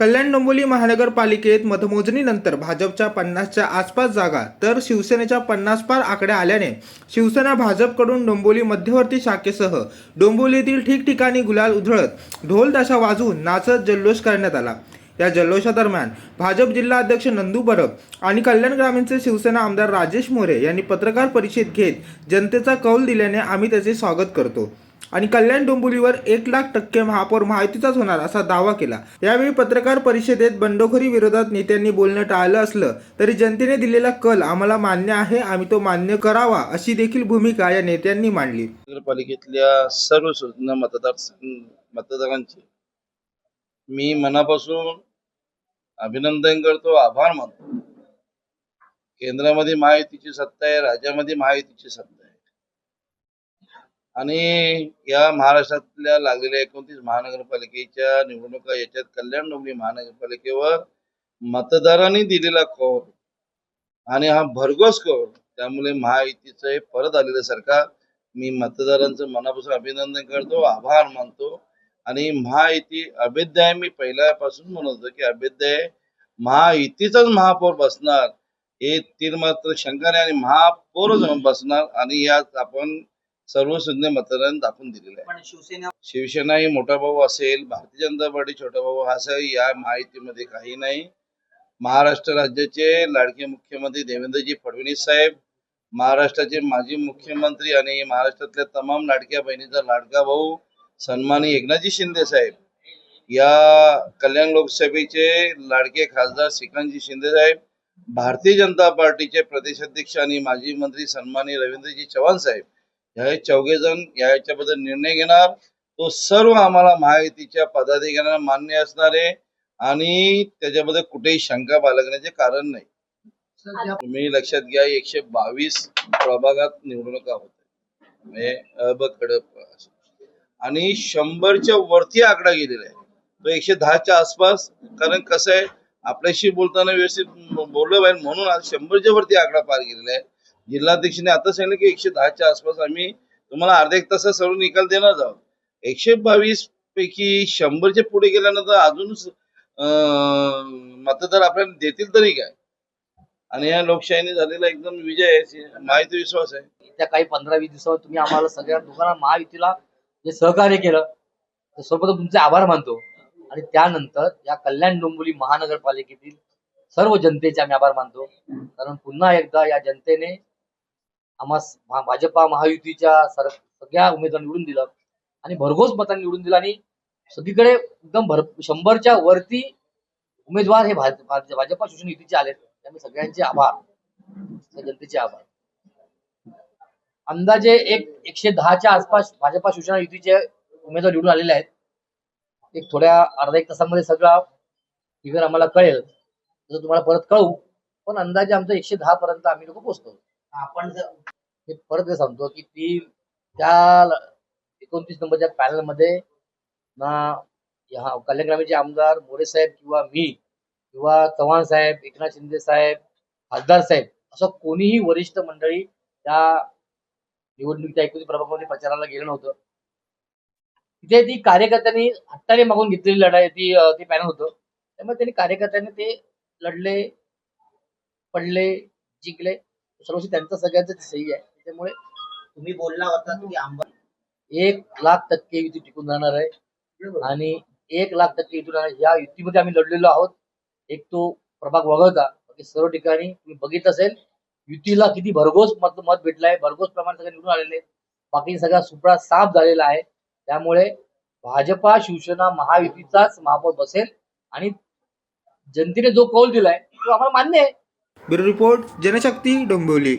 कल्याण डोंबिवली महानगरपालिकेत मतमोजणीनंतर भाजपच्या पन्नासच्या आसपास जागा तर शिवसेनेच्या पन्नास पार आकडे आल्याने शिवसेना भाजपकडून डोंबिवली मध्यवर्ती शाखेसह डोंबिवलीतील ठिकठिकाणी गुलाल उधळत ढोलताशा वाजवून नाचत जल्लोष करण्यात आला. या जल्लोषादरम्यान भाजप जिल्हा अध्यक्ष नंदू परब आणि कल्याण ग्रामीणचे शिवसेना आमदार राजेश मोरे यांनी पत्रकार परिषद घेत जनतेचा कौल दिल्याने आम्ही त्याचे स्वागत करतो. आणि कल्याण डोंबिवलीवर एक लाख टक्के महापौर महायुतीचाच होणार असा दावा केला. यावेळी पत्रकार परिषदेत बंडखोरी विरोधात नेत्यांनी बोलणं टाळलं असलं तरी जनतेने दिलेला कल आम्हाला मान्य आहे आम्ही तो मान्य करावा अशी देखील भूमिका या नेत्यांनी मांडली. नगरपालिकेतल्या सर्व सूचना मतदार मतदारांचे मी मनापासून अभिनंदन करतो आभार मानतो. केंद्रामध्ये महायुतीची सत्ता आहे राज्यामध्ये महायुतीची सत्ता आहे. आणि या महाराष्ट्रातल्या लागलेल्या एकोणतीस महानगरपालिकेच्या निवडणुका याच्यात कल्याण डोंबिवली महानगरपालिकेवर मतदारांनी दिलेला कौल आणि हा भरघोस कौल त्यामुळे महायुतीचं हे परत आलेलं सरकार. मी मतदारांचं मनापासून अभिनंदन करतो आभार मानतो आणि महायुती अभेद्य आहे मी पहिल्यापासून म्हणत होतो की अभेद्य आहे महायुतीचाच महापौर बसणार हे तीन मात्र शंका नाही आणि महापौरच बसणार आणि यात आपण सर्व सुज्ञ मतदारांनी दाखवून दिलेलं आहे. शिवसेना ही मोठा भाऊ असेल भारतीय जनता पार्टी छोटा भाऊ असं या माहितीमध्ये काही नाही. महाराष्ट्र राज्याचे लाडके मुख्यमंत्री देवेंद्रजी फडणवीस साहेब महाराष्ट्राचे माजी मुख्यमंत्री आणि महाराष्ट्रातल्या तमाम लाडक्या बहिणीचा लाडका भाऊ सन्मानी एकनाथजी शिंदे साहेब या कल्याण लोकसभेचे लाडके खासदार श्रीकांतजी शिंदे साहेब भारतीय जनता पार्टीचे प्रदेशाध्यक्ष आणि माजी मंत्री सन्मानी रवींद्रजी चव्हाण साहेब हे चौघे जण याच्याबद्दल निर्णय घेणार. तो सर्व आम्हाला महायुतीच्या पदाधिकाऱ्यांना मान्य असणार आहे आणि त्याच्याबद्दल कुठेही शंका बाळगण्याचे कारण नाही. तुम्ही लक्षात घ्या एकशे बावीस प्रभागात निवडणुका होत म्हणजे. आणि शंभरच्या वरती आकडा गेलेला आहे. तो एकशे दहाच्या आसपास कारण कसं आहे आपल्याशी बोलताना व्यवस्थित बोललं पाहिजे म्हणून आज शंभरच्या वरती आकडा पार गेलेला आहे. जिल्हाध्यक्षाने आता सांगितलं की एकशे दहाच्या आसपास आम्ही तुम्हाला अर्ध्या एक तासात सर्व निकाल देणार आहोत. एकशे बावीस पैकी शंभरच्या पुढे गेल्यानंतर अजूनच मतदार आपल्याला देतील तरी काय? आणि या लोकशाहीने झालेला एकदम विजय आहे माहिती विश्वास आहे. त्या काही पंधरा वीस दिवसावर तुम्ही आम्हाला सगळ्या दोघांना महायुतीला जे सहकार्य केलं तर सोबत तुमचे आभार मानतो. आणि त्यानंतर या कल्याण डोंबिवली महानगरपालिकेतील सर्व जनतेचे आम्ही आभार मानतो. कारण पुन्हा एकदा या जनतेने आम्हा भाजपा महायुतीच्या सर सगळ्या उमेदवार निवडून दिलं आणि भरघोस मतांनी निवडून दिलं आणि सगळीकडे एकदम भर शंभरच्या वरती उमेदवार हे भाजपा शिवसेना युतीचे आले त्यामुळे सगळ्यांचे आभार. जनतेचे आभार. अंदाजे एक एकशे दहाच्या आसपास भाजपा शिवसेना युतीचे उमेदवार निवडून आलेले आहेत. एक थोड्या अर्धा एक तासामध्ये सगळा फिगर आम्हाला कळेल. तसं तुम्हाला परत कळू पण अंदाजे आमचं एकशे दहा पर्यंत आम्ही लोक पोहोचतो. आपण मी परत सांगतो की ती त्या एकोणतीस नंबरच्या पॅनलमध्ये ना हा कल्याण ग्रामीणचे आमदार मोरे साहेब किंवा मी किंवा चव्हाण साहेब एकनाथ शिंदे साहेब खासदार साहेब असं कोणीही वरिष्ठ मंडळी त्या निवडणुकीच्या एकोणीस प्रभागामध्ये प्रचाराला गेलं नव्हतं. तिथे ती कार्यकर्त्यांनी हट्टाने मागून घेतलेली लढाई ती ते पॅनल होतं. त्यामुळे त्यांनी कार्यकर्त्यांनी ते लढले पडले जिंकले. सर्वस्वी त्यांचं सगळ्यांचं सही आहे. त्याच्यामुळे तुम्ही बोलला होता की आंबा एक लाख टक्के युती टिकून राहणार आहे. आणि एक लाख टक्के युती राहणार या युतीमध्ये आम्ही लढलेलो आहोत. एक तो प्रभाग वगळता. बाकी सर्व ठिकाणी तुम्ही बघित असेल युतीला किती भरघोस मत मत भेटलंय. भरघोस प्रमाण सगळे निवडून आलेले. बाकी सगळा सुपडा साफ झालेला आहे. त्यामुळे भाजपा शिवसेना महायुतीचाच महापौर बसेल. आणि जनतेने जो कौल दिलाय तो आम्हाला मान्य आहे. Bureau report Janshakti Dombivli.